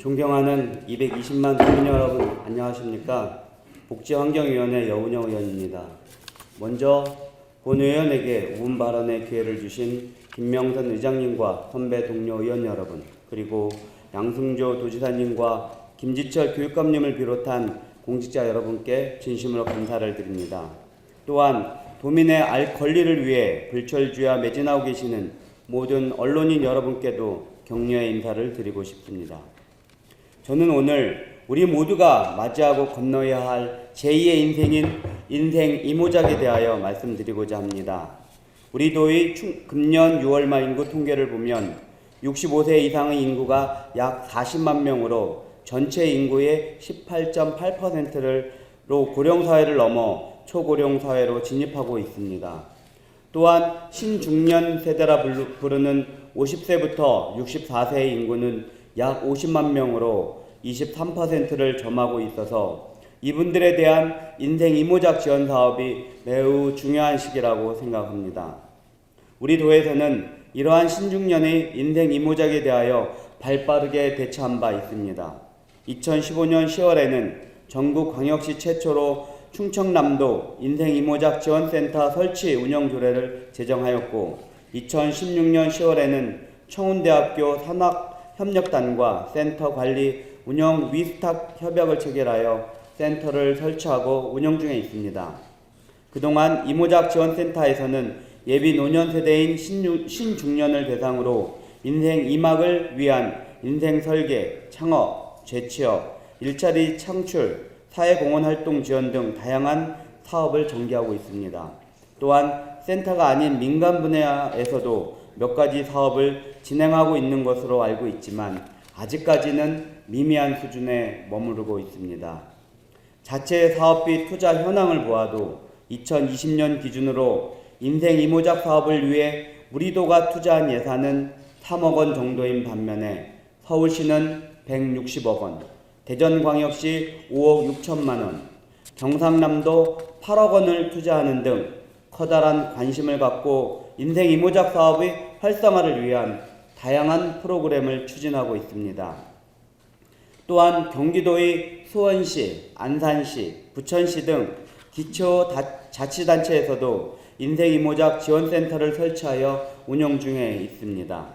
존경하는 220만 국민 여러분 안녕하십니까? 복지환경위원회 여운영 의원입니다. 먼저 본 의원에게 우은 발언의 기회를 주신 김명선 의장님과 선배 동료 의원 여러분 그리고 양승조 도지사님과 김지철 교육감님을 비롯한 공직자 여러분께 진심으로 감사를 드립니다. 또한 도민의 알 권리를 위해 불철주야 매진하고 계시는 모든 언론인 여러분께도 격려의 인사를 드리고 싶습니다. 저는 오늘 우리 모두가 맞이하고 건너야 할 제2의 인생인 인생 이모작에 대하여 말씀드리고자 합니다. 우리 도의 충- 금년 6월 말 인구 통계를 보면 65세 이상의 인구가 약 40만 명으로 전체 인구의 18.8%로 고령 사회를 넘어 초고령 사회로 진입하고 있습니다. 또한 신중년 세대라 부르는 50세부터 64세의 인구는 약 50만 명으로 23%를 점하고 있어서 이분들에 대한 인생 이모작 지원 사업이 매우 중요한 시기라고 생각합니다. 우리 도에서는 이러한 신중년의 인생 이모작에 대하여 발빠르게 대처한 바 있습니다. 2015년 10월에는 전국 광역시 최초로 충청남도 인생 이모작 지원센터 설치 운영 조례를 제정하였고 2016년 10월에는 청운대학교 산학 협력단과 센터 관리 운영 위스탁 협약을 체결하여 센터를 설치하고 운영 중에 있습니다. 그동안 이모작 지원센터에서는 예비 노년 세대인 신중년을 대상으로 인생 이막을 위한 인생 설계, 창업, 재취업, 일자리 창출, 사회공헌 활동 지원 등 다양한 사업을 전개하고 있습니다. 또한 센터가 아닌 민간 분야에서도 몇 가지 사업을 진행하고 있는 것으로 알고 있지만 아직까지는 미미한 수준에 머무르고 있습니다. 자체 사업비 투자 현황을 보아도 2020년 기준으로 인생 이모작 사업을 위해 우리도가 투자한 예산은 3억 원 정도인 반면에 서울시는 160억 원, 대전광역시 5억 6천만 원, 경상남도 8억 원을 투자하는 등 커다란 관심을 갖고 인생 이모작 사업의 활성화를 위한 다양한 프로그램을 추진하고 있습니다. 또한 경기도의 수원시, 안산시, 부천시 등 기초 다- 자치단체에서도 인생 이모작 지원센터를 설치하여 운영 중에 있습니다.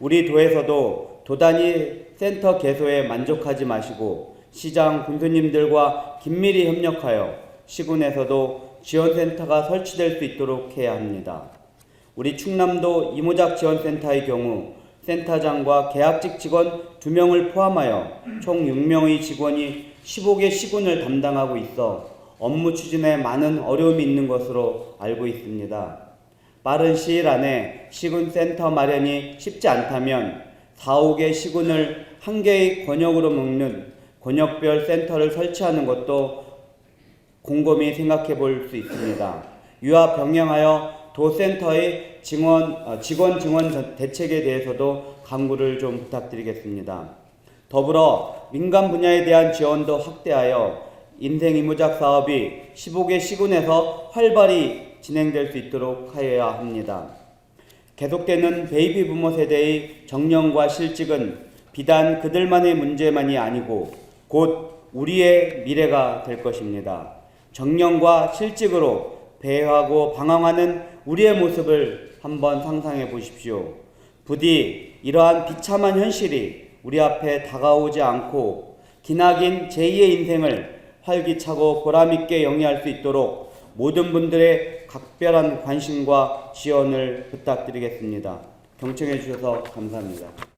우리 도에서도 도단위 센터 개소에 만족하지 마시고 시장 군수님들과 긴밀히 협력하여 시군에서도 지원센터가 설치될 수 있도록 해야 합니다. 우리 충남도 이모작 지원센터의 경우 센터장과 계약직 직원 2명을 포함하여 총 6명의 직원이 15개 시군을 담당하고 있어 업무 추진에 많은 어려움이 있는 것으로 알고 있습니다. 빠른 시일 안에 시군 센터 마련이 쉽지 않다면 4, 5개 시군을 한 개의 권역으로 묶는 권역별 센터를 설치하는 것도 곰곰이 생각해 볼 수 있습니다. 유아 병행하여 도센터의 증원, 어, 직원 증원 전- 대책에 대해서도 강구를 좀 부탁드리겠습니다. 더불어 민간 분야에 대한 지원도 확대하여 인생 이모작 사업이 15개 시군에서 활발히 진행될 수 있도록 하여야 합니다. 계속되는 베이비 부모 세대의 정년과 실직은 비단 그들만의 문제만이 아니고 곧 우리의 미래가 될 것입니다. 정년과 실직으로 배회하고 방황하는 우리의 모습을 한번 상상해 보십시오. 부디 이러한 비참한 현실이 우리 앞에 다가오지 않고 기나긴 제2의 인생을 활기차고 보람있게 영위할 수 있도록 모든 분들의 각별한 관심과 지원을 부탁드리겠습니다. 경청해 주셔서 감사합니다.